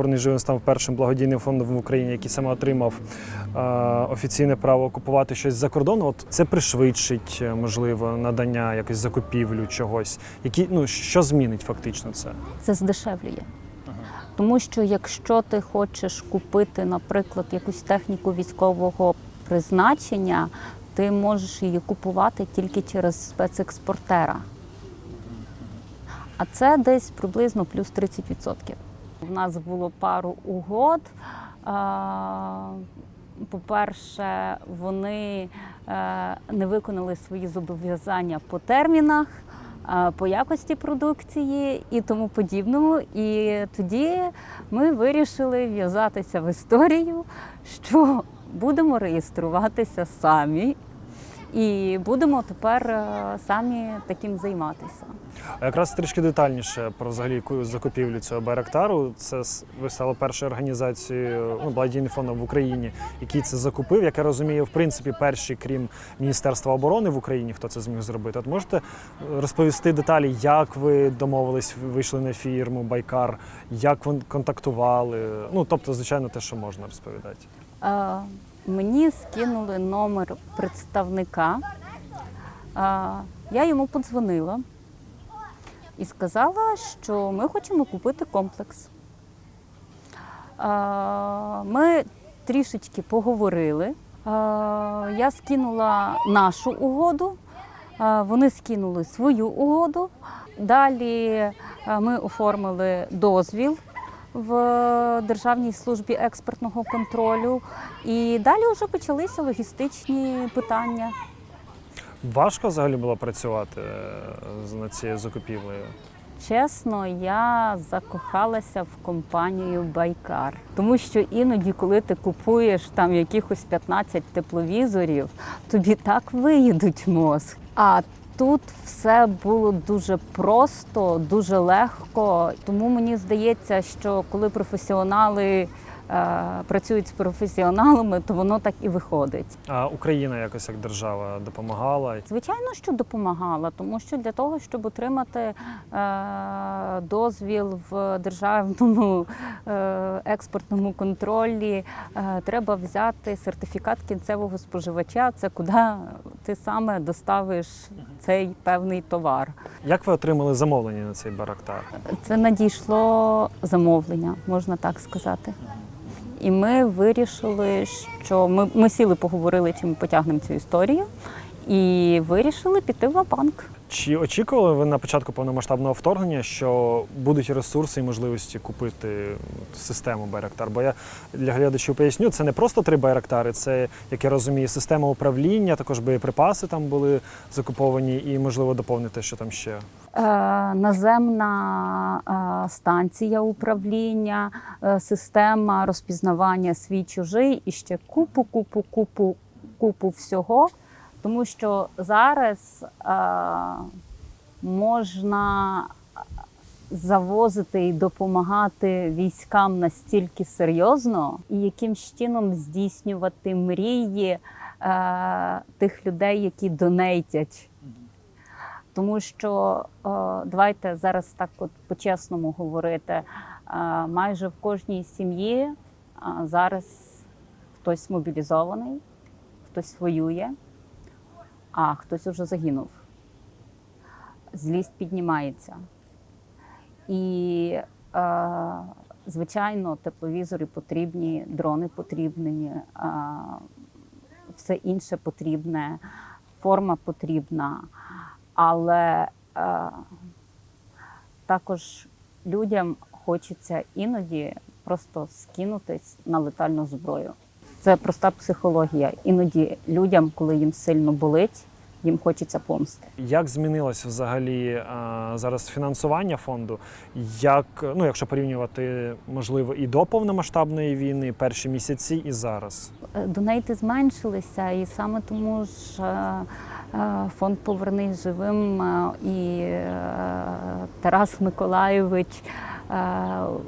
Повернись живим став першим благодійним фондом в Україні, який саме отримав е, офіційне право купувати щось за кордону. От це пришвидшить, е, можливо, надання якось закупівлю чогось. Які ну що змінить фактично це? Це здешевлює. Тому що якщо ти хочеш купити, наприклад, якусь техніку військового призначення, ти можеш її купувати тільки через спецекспортера. А це десь приблизно плюс 30%. У нас було пару угод. По-перше, вони е, не виконали свої зобов'язання по термінах, е, по якості продукції і тому подібному. І тоді ми вирішили в'язатися в історію, що будемо реєструватися самі. І будемо тепер е, самі таким займатися. А якраз трішки детальніше про взагалі закупівлю цього Байрактару. Це ви стали першою організацією, ну, благодійним фондом в Україні, який це закупив. Як я розумію, в принципі, перші, крім Міністерства оборони в Україні, хто це зміг зробити. От можете е, розповісти деталі, як ви домовились, вийшли на фірму Байкар, як ви контактували? Ну тобто, звичайно, те, що можна розповідати. Е, Мені скинули номер представника. Я йому подзвонила і сказала, що ми хочемо купити комплекс. Ми трішечки поговорили. Я скинула нашу угоду, вони скинули свою угоду. Далі ми оформили дозвіл в Державній службі експертного контролю. І далі вже почалися логістичні питання. Важко взагалі було працювати е, над цією закупівлею. Чесно, я закохалася в компанію Байкар, тому що іноді, коли ти купуєш там якихось 15 тепловізорів, тобі так виїдуть мозг. А тут все було дуже просто, дуже легко. Тому мені здається, що коли професіонали працюють з професіоналами, то воно так і виходить. А Україна якось як держава допомагала. Звичайно, що допомагала, тому що для того, щоб отримати е, дозвіл в державному е, експортному контролі, е, треба взяти сертифікат кінцевого споживача. Це куди ти саме доставиш цей певний товар. Як ви отримали замовлення на цей Байрактар? Це надійшло замовлення, можна так сказати. І ми вирішили, що ми, ми сіли, поговорили, чи ми потягнемо цю історію, і вирішили піти в банк. Чи очікували ви на початку повномасштабного вторгнення, що будуть ресурси і можливості купити систему Байрактар? Бо я для глядачів поясню, це не просто три Байрактари, це, як я розумію, система управління, також боєприпаси там були закуповані, і можливо доповнити, що там ще. Е, наземна е, станція управління, е, система розпізнавання свій чужий і ще купу, купу, купу, купу всього. Тому що зараз можна завозити і допомагати військам настільки серйозно, і яким чином здійснювати мрії тих людей, які донейтять. Тому що е, давайте зараз так от по-чесному говорити. е, майже в кожній сім'ї е, зараз хтось мобілізований, хтось воює, а хтось уже загинув. Злість піднімається. І, звичайно, тепловізори потрібні, дрони потрібні, все інше потрібне, форма потрібна. Але е, також людям хочеться іноді просто скинутись на летальну зброю. Це проста психологія. Іноді людям, коли їм сильно болить, їм хочеться помсти. Як змінилось взагалі а, зараз фінансування фонду? Як ну, якщо порівнювати можливо і до повномасштабної війни, перші місяці, і зараз? Е, Донейти зменшилися, і саме тому ж е, е, фонд Повернись живим е, і е, Тарас Миколайович е,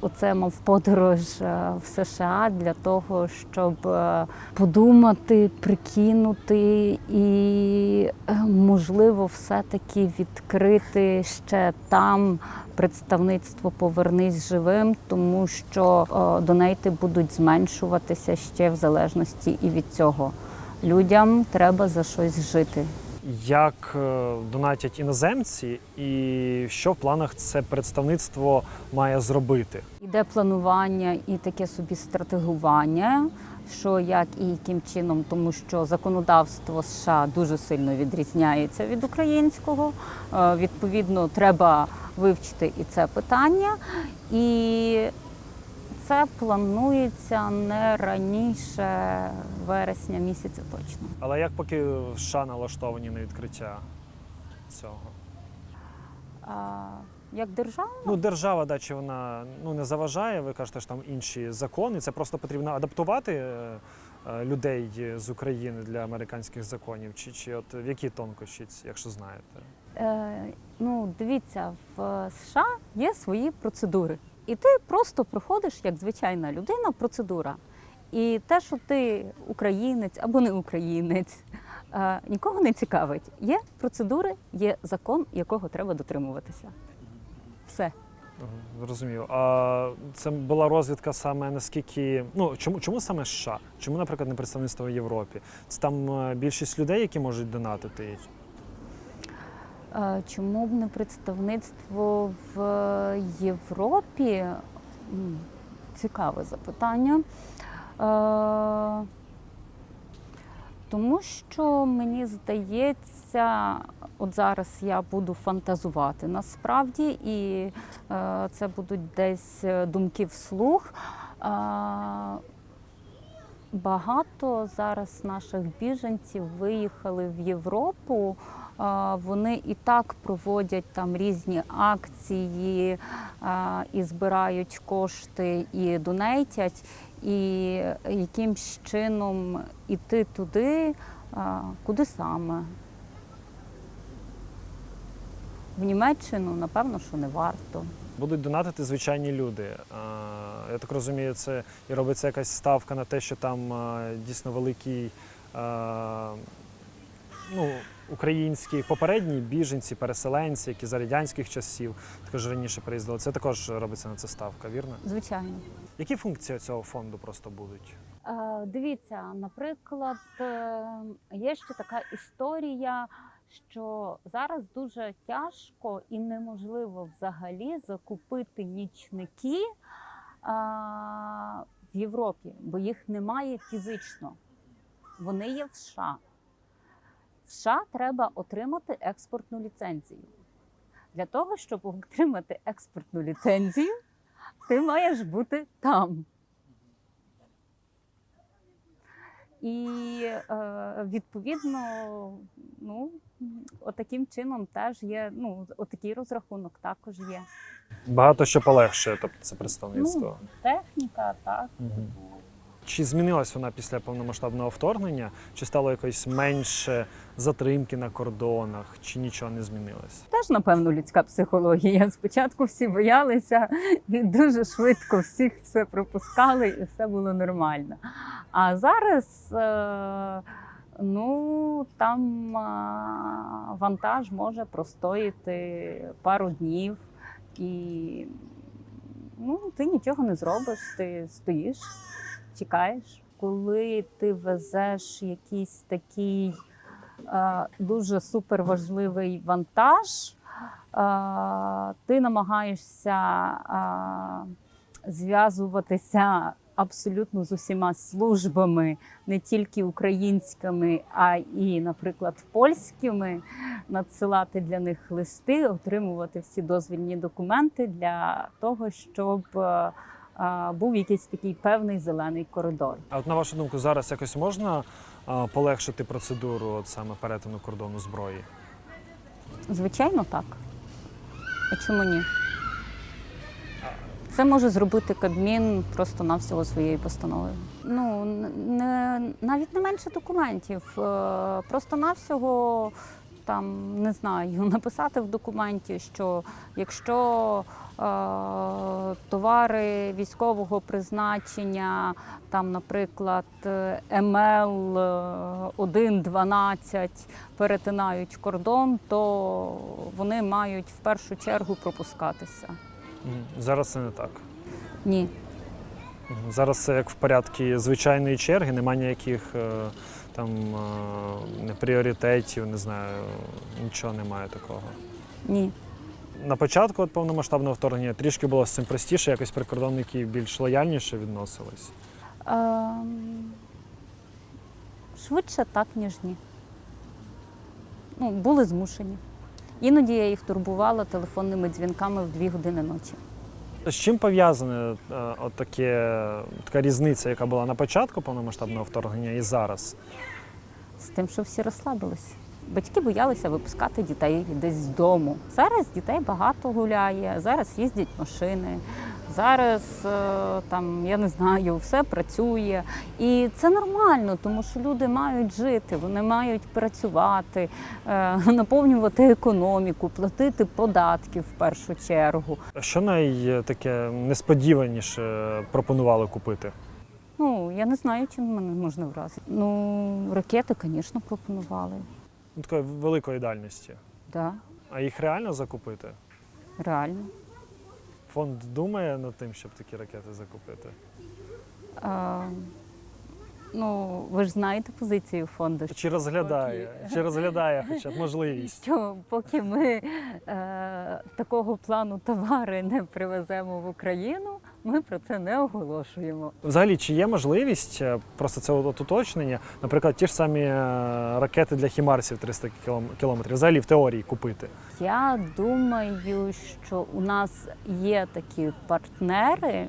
оце мав подорож е, в США для того, щоб е, подумати, прикинути і, е, можливо, все-таки відкрити ще там представництво Повернись живим, тому що е, донейти будуть зменшуватися ще в залежності і від цього. Людям треба за щось жити. Як е, донатять іноземці, і що в планах це представництво має зробити? Іде планування і таке собі стратегування, що як і яким чином, тому що законодавство США дуже сильно відрізняється від українського. Е, Відповідно, треба вивчити і це питання. І це планується не раніше вересня місяця точно. Але як поки в США налаштовані на відкриття цього? А, як держава? Ну, держава, да, чи вона ну, не заважає, ви кажете, що там інші закони. Це просто потрібно адаптувати е, е, людей з України для американських законів, чи, чи от в які тонкощі, якщо знаєте? Е, ну, дивіться, в США є свої процедури. І ти просто проходиш як звичайна людина процедура. І те, що ти українець або не українець, е, нікого не цікавить. Є процедури, є закон, якого треба дотримуватися. Все. Мгм, Зрозумів. А це була розвідка саме наскільки. Ну чому, чому саме США? Чому, наприклад, не представництво в Європі? Це там е, більшість людей, які можуть донатити. Е, Чому б не представництво в Європі? Цікаве запитання. Е, Тому що мені здається, от зараз я буду фантазувати насправді, і е, це будуть десь е, думки вслух. Багато зараз наших біженців виїхали в Європу. Вони і так проводять там різні акції і збирають кошти і донейтять. І якимсь чином іти туди, куди саме? В Німеччину, напевно, що не варто. Будуть донатити звичайні люди. Я так розумію, це і робиться якась ставка на те, що там дійсно великий ну, українські попередні біженці, переселенці, які за радянських часів також раніше приїздили. Це також робиться на це ставка, вірно? Звичайно. Які функції цього фонду просто будуть? Е, Дивіться, наприклад, е, є ще така історія, що зараз дуже тяжко і неможливо взагалі закупити нічники е, в Європі, бо їх немає фізично. Вони є в США. В США треба отримати експортну ліцензію. Для того, щоб отримати експортну ліцензію, ти маєш бути там. І е, відповідно, ну отаким чином теж є. Ну, отакий розрахунок також є. Багато що полегшує, тобто це представництво. Техніка, так. Мгм. Чи змінилась вона після повномасштабного вторгнення? Чи стало якось менше затримки на кордонах, чи нічого не змінилось? Теж, напевно, людська психологія. Спочатку всі боялися, і дуже швидко всіх все пропускали, і все було нормально. А зараз е, ну, там е, вантаж може простоїти пару днів, і ну, ти нічого не зробиш, ти стоїш, чекаєш. Коли ти везеш якийсь такий е, дуже суперважливий вантаж, е, ти намагаєшся е, зв'язуватися абсолютно з усіма службами, не тільки українськими, а і, наприклад, польськими, надсилати для них листи, отримувати всі дозвільні документи для того, щоб е, був якийсь такий певний зелений коридор. А от на вашу думку, зараз якось можна полегшити процедуру от саме перетину кордону зброї? Звичайно, так. А чому ні? Це може зробити Кабмін просто навсього своєю постановою. Ну не навіть не менше документів. Просто навсього там не знаю, написати в документі, що якщо е, товари військового призначення, там, наприклад, МЛ 1.12 перетинають кордон, то вони мають в першу чергу пропускатися. Зараз це не так. Ні, Зараз це як в порядку звичайної черги, немає ніяких е, там не пріоритетів, не знаю, нічого немає такого. ні. На початку от повномасштабного вторгнення трішки було з цим простіше, якось прикордонники більш лояльніше відносились. Ем, швидше так, ніж ні. Ну, були змушені. Іноді я їх турбувала телефонними дзвінками в дві години ночі. З чим пов'язана е, така різниця, яка була на початку повномасштабного вторгнення і зараз? З тим, що всі розслабилися. Батьки боялися випускати дітей десь з дому. Зараз дітей багато гуляє, зараз їздять машини, зараз е, там, я не знаю, все працює. І це нормально, тому що люди мають жити, вони мають працювати, е, наповнювати економіку, платити податки в першу чергу. Що найтаке несподіваніше пропонували купити? Ну, я не знаю, чим мене можна вразити. Ну, ракети, звісно, пропонували. Ну, такої великої дальності. Да, А їх реально закупити? реально. Фонд думає над тим, щоб такі ракети закупити. А, ну, ви ж знаєте позицію фонду. Чи розглядає, чи розглядає хоча б можливість. Що поки ми е, такого плану товари не привеземо в Україну, ми про це не оголошуємо. Взагалі, чи є можливість, е, просто це от уточнення, наприклад, ті ж самі е, ракети для хімарсів 300 кілом- кілометрів, взагалі в теорії купити? Я думаю, що у нас є такі партнери,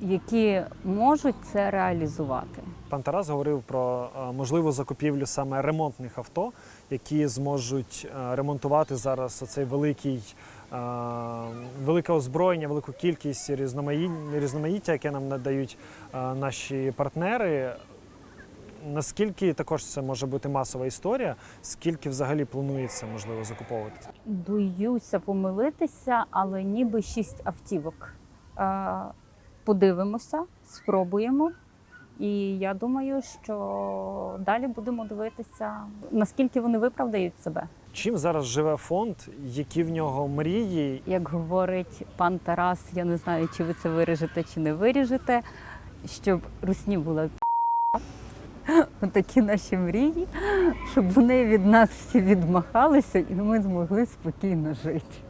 які можуть це реалізувати. Пан Тарас говорив про е, можливу закупівлю саме ремонтних авто, які зможуть ремонтувати зараз оцей великий. Велике озброєння, велику кількість різноманіття, яке нам надають наші партнери. Наскільки також це може бути масова історія? Скільки взагалі планується можливо закуповувати? Боюся помилитися, але ніби шість автівок. Подивимося, спробуємо. І я думаю, що далі будемо дивитися, наскільки вони виправдають себе. Чим зараз живе фонд? Які в нього мрії? Як говорить пан Тарас, я не знаю, чи ви це виріжете, чи не виріжете, щоб русні була такі наші мрії, щоб вони від нас всі відмахалися і ми змогли спокійно жити.